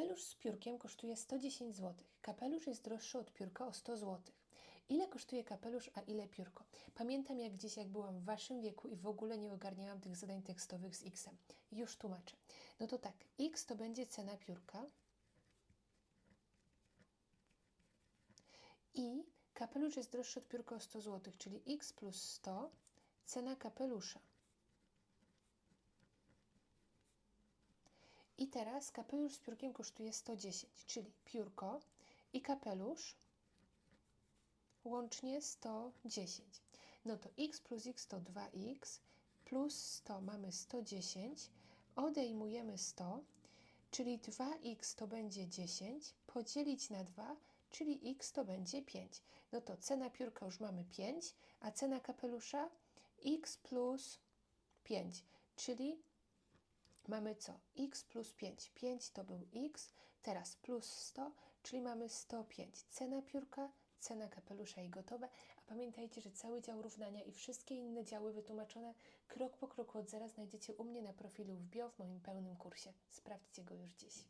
Kapelusz z piórkiem kosztuje 110 zł. Kapelusz jest droższy od piórka o 100 zł. Ile kosztuje kapelusz, a ile piórko? Pamiętam jak gdzieś, jak byłam w waszym wieku i w ogóle nie ogarniałam tych zadań tekstowych z x-em. Już tłumaczę. No to tak, x to będzie cena piórka i kapelusz jest droższy od piórka o 100 zł, czyli x plus 100, cena kapelusza. I teraz kapelusz z piórkiem kosztuje 110, czyli piórko i kapelusz łącznie 110. No to x plus x to 2x, plus 100 mamy 110, odejmujemy 100, czyli 2x to będzie 10, podzielić na 2, czyli x to będzie 5. No to cena piórka już mamy 5, a cena kapelusza x plus 5, czyli mamy co? x plus 5. 5 to był x, teraz plus 100, czyli mamy 105. Cena piórka, cena kapelusza i gotowe. A pamiętajcie, że cały dział równania i wszystkie inne działy wytłumaczone krok po kroku od zera znajdziecie u mnie na profilu w bio w moim pełnym kursie. Sprawdźcie go już dziś.